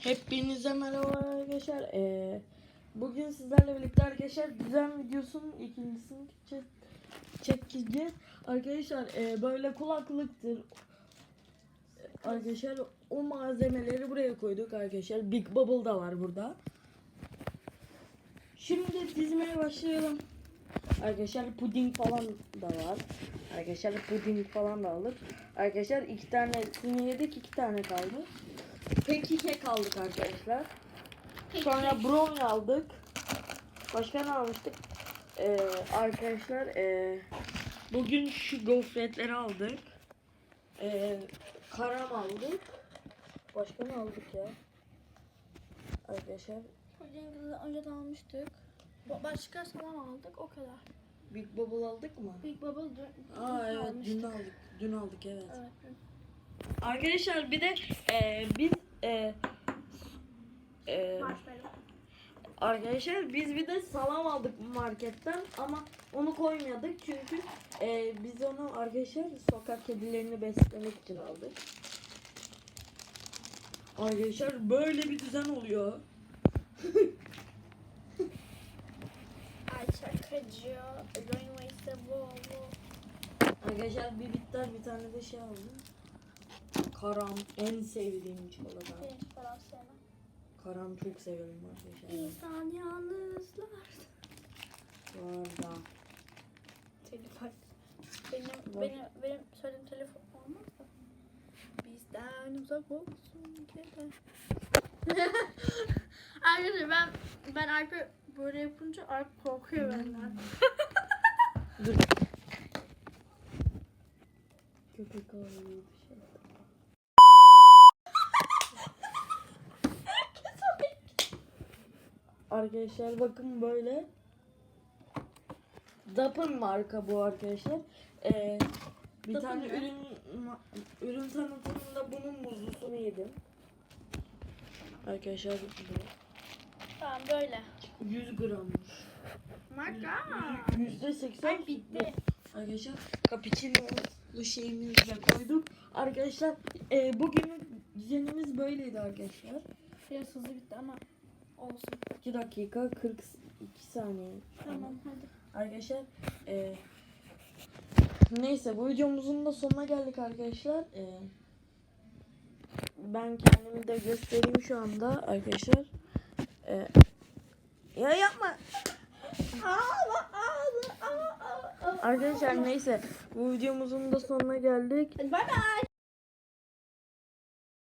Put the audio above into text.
Hepinize merhaba arkadaşlar. Ee, bugün sizlerle birlikte arkadaşlar düzen videosunun ikincisini çek çekeceğiz. Arkadaşlar e, böyle kulaklıktır. Arkadaşlar o malzemeleri buraya koyduk arkadaşlar. Big Bubble da var burada. Şimdi dizmeye başlayalım. Arkadaşlar puding falan da var. Arkadaşlar puding falan da aldık. Arkadaşlar iki tanesini yedik iki tane kaldı. Peki kek aldık arkadaşlar. Sonra brownie aldık. Başka ne almıştık? Ee, arkadaşlar ee, bugün şu gofretleri aldık. Ee, karam aldık. Başka ne aldık ya? Arkadaşlar Puding'i önceden almıştık. Ba- Başka salam aldık o kadar. Big Bubble aldık mı? Big Bubble dün, Aa dün evet almıştık. dün aldık. Dün aldık evet. Evet. Arkadaşlar bir de e, biz e, e, arkadaşlar biz bir de salam aldık marketten ama onu koymadık çünkü e, biz onu arkadaşlar sokak kedilerini beslemek için aldık. Arkadaşlar böyle bir düzen oluyor. Ay şakacı. Arkadaşlar bir bitter bir tane de şey aldım. Karam en sevdiğim çikolata. Falan sevmem. Karam çok seviyorum arkadaşlar. İnsan yalnızlar. Arada. Telefon. Benim, Var. benim, benim söylediğim telefon olmaz da. Bizden uzak olsun keder. Arkadaşlar ben ben Alp'e böyle yapınca Alp korkuyor benden. Dur. Köpek ağlıyor dışarı. Arkadaşlar bakın böyle. Dapın marka bu arkadaşlar. Ee, bir Dapın tane ne? ürün ürün tanıtımında bunun muzlusunu yedim. Arkadaşlar bu Tamam böyle. 100 grammış. Marka. Yüzde seksen. Ay bitti. Arkadaşlar cappuccino'lu şeyimizi de koyduk. Arkadaşlar e, bugünün düzenimiz böyleydi arkadaşlar. Biraz hızlı bitti ama olsun. 2 dakika 42 saniye. Tamam hadi. Arkadaşlar e, neyse bu videomuzun da sonuna geldik arkadaşlar. E, ben kendimi de göstereyim şu anda arkadaşlar. E, ya yapma. Arkadaşlar neyse bu videomuzun da sonuna geldik. Bay bay.